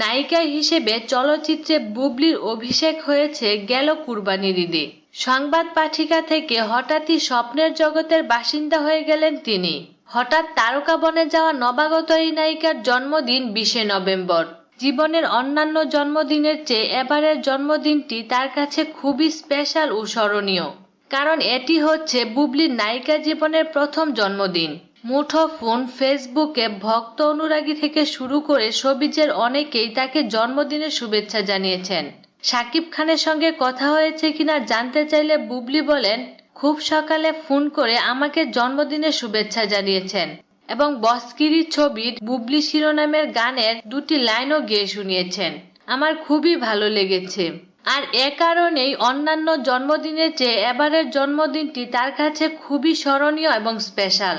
নায়িকা হিসেবে চলচ্চিত্রে বুবলির অভিষেক হয়েছে গেল কুরবানির ঈদে। সংবাদ পাঠিকা থেকে হঠাৎই স্বপ্নের জগতের বাসিন্দা হয়ে গেলেন তিনি। হঠাৎ তারকা বনে যাওয়া নবাগত এই নায়িকার জন্মদিন বিশে নভেম্বর। জীবনের অন্যান্য জন্মদিনের চেয়ে এবারের জন্মদিনটি তার কাছে খুবই স্পেশাল ও স্মরণীয়। কারণ এটি হচ্ছে বুবলির নায়িকা জীবনের প্রথম জন্মদিন। মুঠোফোন ফেসবুকে ভক্ত অনুরাগী থেকে শুরু করে সবিজের অনেকেই তাকে জন্মদিনের শুভেচ্ছা জানিয়েছেন। সাকিব খানের সঙ্গে কথা হয়েছে কিনা জানতে চাইলে বুবলি বলেন, খুব সকালে ফোন করে আমাকে জন্মদিনের শুভেচ্ছা জানিয়েছেন এবং বসকিরি ছবির বুবলি শিরোনামের গানের দুটি লাইনও গেয়ে শুনিয়েছেন। আমার খুবই ভালো লেগেছে। আর এ কারণেই অন্যান্য জন্মদিনের চেয়ে এবারের জন্মদিনটি তার কাছে খুবই স্মরণীয় এবং স্পেশাল।